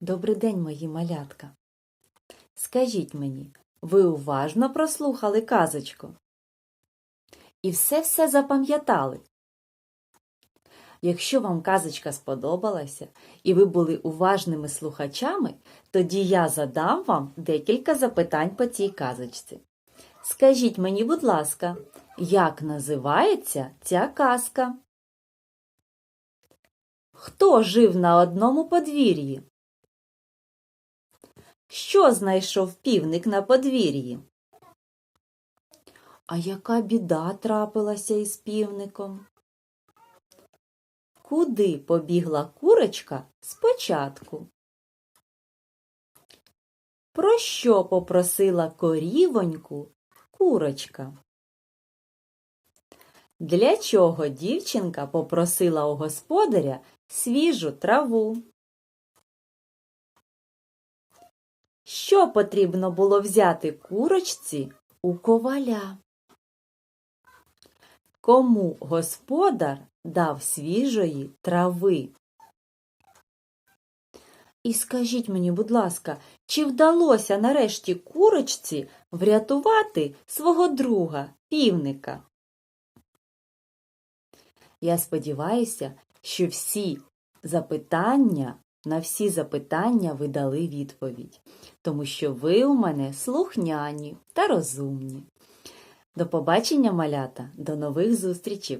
Добрий день, мої малятка. Скажіть мені, ви уважно прослухали казочку? І все-все запам'ятали? Якщо вам казочка сподобалася і ви були уважними слухачами, тоді я задам вам декілька запитань по цій казочці. Скажіть мені, будь ласка, як називається ця казка? Хто жив на одному подвір'ї? Що знайшов півник на подвір'ї? А яка біда трапилася із півником? Куди побігла курочка спочатку? Про що попросила корівоньку курочка? Для чого дівчинка попросила у господаря свіжу траву? Що потрібно було взяти курочці у коваля? Кому господар дав свіжої трави? І скажіть мені, будь ласка, чи вдалося нарешті курочці врятувати свого друга півника? Я сподіваюся, що всі запитання, на всі запитання ви дали відповідь, тому що ви у мене слухняні та розумні. До побачення, малята, до нових зустрічей!